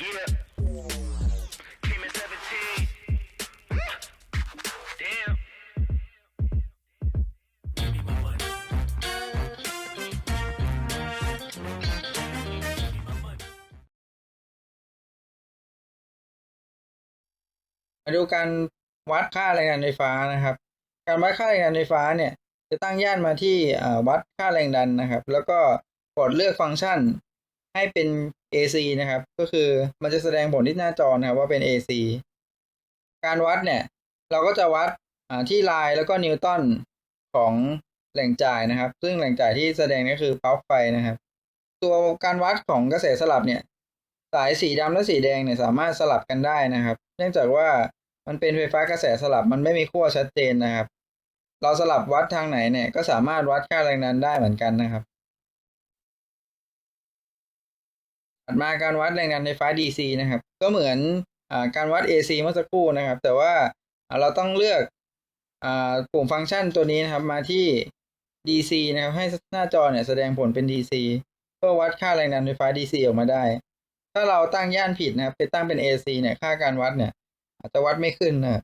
มาดูการวัดค่าแรงงานไฟฟ้านะครับ การวัดค่าแรงงานไฟฟ้าเนี่ย จะตั้งย่านมาที่วัดค่าแรงดันนะครับ แล้วก็กดเลือกฟังก์ชัน ให้เป็น AC นะครับ ก็คือมันจะแสดงผลที่หน้าจอนะครับว่าเป็น AC การวัดเนี่ย เราก็จะวัดที่ลายแล้วก็นิวตันของแหล่งจ่ายนะครับ ซึ่งแหล่งจ่ายที่แสดงก็คือปลั๊กไฟนะครับ ตัวการวัดของกระแสสลับเนี่ย สายสีดำและสีแดงเนี่ยสามารถสลับกันได้นะครับ เนื่องจากว่ามันเป็นไฟฟ้ากระแสสลับมันไม่มีขั้วชัดเจนนะครับ เราสลับวัดทางไหนเนี่ยก็สามารถวัดค่าแรงดันได้เหมือนกันนะครับ ถัดมาการวัดแรงดันไฟฟ้า DC นะครับ ก็เหมือนอการวัด AC เมื่อสักครู่นะครับ แต่ว่าเราต้องเลือกอปุ่มฟังก์ชันตัวนี้นะครับมาที่ DC นะครับ ให้หน้าจอเนี่ยแสดงผลเป็น DC เพื่อวัดค่าแรงดันไฟฟ้า DC ออกมาได้ ถ้าเราตั้งย่านผิดนะครับ ไปตั้งเป็น AC เนี่ย ค่าการวัดเนี่ย อาจจะวัดไม่ขึ้นนะครับ